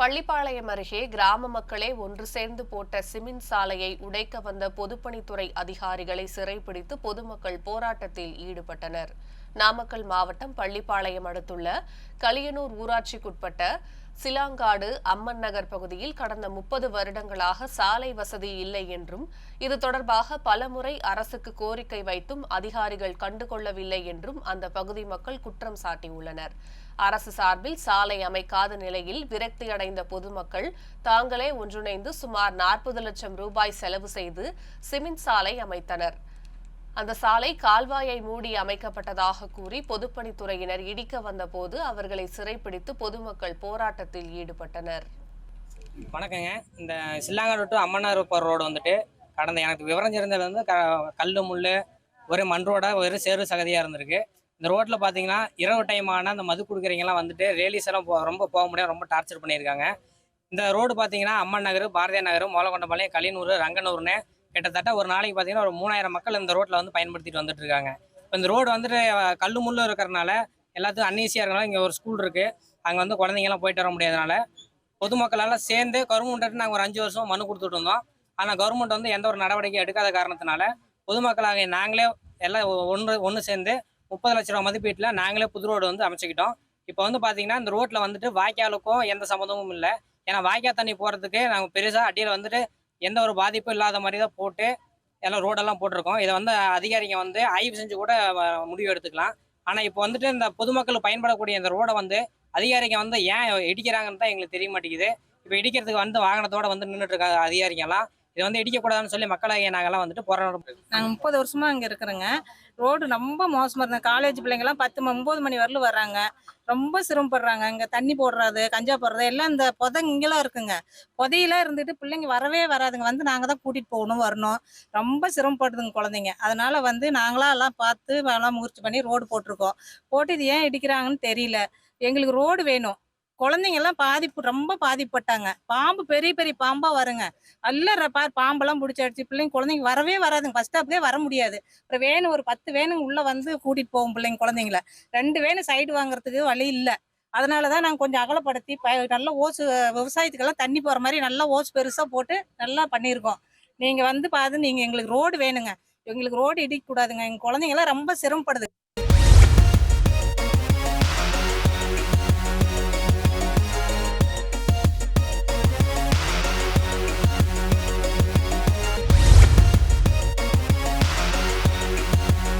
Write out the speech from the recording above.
பள்ளிப்பாளையம் அருகே கிராம மக்களே ஒன்று சேர்ந்து போட்ட சிமெண்ட் சாலையை உடைக்க வந்த பொதுப்பணித்துறை அதிகாரிகளை சிறைப்பிடித்து பொதுமக்கள் போராட்டத்தில் ஈடுபட்டனர். நாமக்கல் மாவட்டம் பள்ளிப்பாளையம் அடுத்துள்ள களியனூர் ஊராட்சிக்குட்பட்ட சிலாங்காடு அம்மன் நகர் பகுதியில் கடந்த முப்பது வருடங்களாக சாலை வசதி இல்லை என்றும் இது தொடர்பாக பலமுறை அரசுக்கு கோரிக்கை வைத்தும் அதிகாரிகள் கண்டுகொள்ளவில்லை என்றும் அந்த பகுதி மக்கள் குற்றம் சாட்டியுள்ளனர். அரசு சார்பில் சாலை அமைக்காத நிலையில் விரக்தியடைந்த பொதுமக்கள் தாங்களே ஒன்றிணைந்து சுமார் நாற்பது லட்சம் ரூபாய் செலவு செய்து சிமெண்ட் சாலை அமைத்தனர். அந்த சாலை கால்வாயை மூடி அமைக்கப்பட்டதாக கூறி பொதுப்பணித்துறையினர் இடிக்க வந்தபோது அவர்களை சிறைப்பிடித்து பொதுமக்கள் போராட்டத்தில் ஈடுபட்டனர். வணக்கங்க. இந்த சில்லாங்காடு டு அம்மனார் ரோடு வந்துட்டு கடந்த எனக்கு விவரம் தெரிஞ்சது வந்து க கல் முள் ஒரே மண் ரோடாக ஒரு சேறு சகதியாக இருந்திருக்கு. இந்த ரோட்டில் பார்த்தீங்கன்னா இரவு டைம் ஆனால் அந்த மது கொடுக்குறீங்கலாம் வந்துட்டு ரேலிஸ் எல்லாம் ரொம்ப போக முடியாது ரொம்ப டார்ச்சர் பண்ணியிருக்காங்க. இந்த ரோடு பார்த்தீங்கன்னா அம்மன் நகர் பாரதிய நகர் மோலகொண்டபாளையம் கலியனூர் ரங்கனூர்னு கிட்டத்தட்ட ஒரு நாளைக்கு பார்த்தீங்கன்னா ஒரு மூணாயிரம் மக்கள் இந்த ரோட்டில் வந்து பயன்படுத்திட்டு வந்துட்டு இருக்காங்க இப்போ இந்த ரோடு வந்துட்டு கல் கல்லு முள்ளு இருக்கிறனால எல்லாத்துக்கும் அன்ஈஸியாக இருக்கனால இங்கே ஒரு ஸ்கூல் இருக்குது அங்கே வந்து குழந்தைங்கலாம் போயிட்டு வர முடியாதனால பொதுமக்களால் சேர்ந்து கவர்மெண்ட்டு நாங்கள் ஒரு அஞ்சு வருஷம் மனு கொடுத்துட்டு இருந்தோம். ஆனால் கவர்மெண்ட் வந்து எந்த ஒரு நடவடிக்கை எடுக்காத காரணத்தினால பொதுமக்களாக நாங்களே எல்லாம் ஒன்று ஒன்று சேர்ந்து முப்பது லட்ச ரூபா மதிப்பீட்டில் நாங்களே புது ரோடு வந்து அமைச்சிக்கிட்டோம். இப்போ வந்து பார்த்தீங்கன்னா இந்த ரோட்டில் வந்துட்டு வாய்க்காலுக்கும் எந்த சம்மந்தமும் இல்லை. ஏன்னா வாய்க்கால் தண்ணி போகிறதுக்கு நாங்கள் பெருசாக அடியில் வந்துட்டு எந்த ஒரு பாதிப்பும் இல்லாத மாதிரி தான் போட்டு எல்லாம் ரோடெல்லாம் போட்டிருக்கோம். இதை வந்து அதிகாரிங்க வந்து ஆய்வு செஞ்சு கூட முடிவு எடுத்துக்கலாம். ஆனால் இப்போ வந்துட்டு இந்த பொதுமக்கள் பயன்படக்கூடிய இந்த ரோடை வந்து அதிகாரிங்க வந்து ஏன் இடிக்கிறாங்கன்னு தான் எங்களுக்கு தெரிய மாட்டேங்குது. இப்போ இடிக்கிறதுக்கு வந்து வாகனத்தோட வந்து நின்றுட்டு இருக்காங்க அதிகாரிங்கெல்லாம். இதை வந்து இடிக்கக்கூடாதுன்னு சொல்லி மக்களாகிய நாங்கள்லாம் வந்துட்டு போராட்டம் நாங்கள் முப்பது வருஷமா அங்கே இருக்கிறோங்க. ரோடு ரொம்ப மோசமாக இருந்தது. காலேஜ் பிள்ளைங்கள்லாம் பத்து ஒம்பது மணி வரலும் வர்றாங்க. ரொம்ப சிரமப்படுறாங்க. இங்கே தண்ணி போடுறது கஞ்சா போடுறது எல்லாம் இந்த புதை இங்கெல்லாம் இருக்குங்க. புதையெல்லாம் இருந்துட்டு பிள்ளைங்க வரவே வராதுங்க. வந்து நாங்கள் தான் கூட்டிகிட்டு போகணும் வரணும். ரொம்ப சிரமப்படுதுங்க குழந்தைங்க. அதனால் வந்து நாங்களாம் எல்லாம் பார்த்து எல்லாம் முயற்சி பண்ணி ரோடு போட்டிருக்கோம். போட்டு இது ஏன் இடிக்கிறாங்கன்னு தெரியல. எங்களுக்கு ரோடு வேணும். குழந்தைங்கெல்லாம் பாதிப்பு ரொம்ப பாதிப்பட்டாங்க. பாம்பு பெரிய பெரிய பாம்பா வருங்க. நல்ல பார் பாம்பெல்லாம் பிடிச்சி அடிச்சு பிள்ளைங்க குழந்தைங்க வரவே வராதுங்க. ஃபர்ஸ்ட் ஸ்டாப்லேயே வர முடியாது. அப்புறம் வேணும் ஒரு பத்து வேணுங்க உள்ள வந்து கூட்டிட்டு போகும் பிள்ளைங்க குழந்தைங்கள. ரெண்டு வேணும் சைடு வாங்குறதுக்கு வழி இல்லை. அதனால தான் நாங்கள் கொஞ்சம் அகலப்படுத்தி ப நல்லா ஓசு விவசாயத்துக்கெல்லாம் தண்ணி போகிற மாதிரி நல்லா ஓசு பெருசாக போட்டு நல்லா பண்ணியிருக்கோம். நீங்கள் வந்து பார்த்து நீங்கள் எங்களுக்கு ரோடு வேணுங்க. எங்களுக்கு ரோடு இடிக்கக்கூடாதுங்க. எங்கள் குழந்தைங்கலாம் ரொம்ப சிரமப்படுது.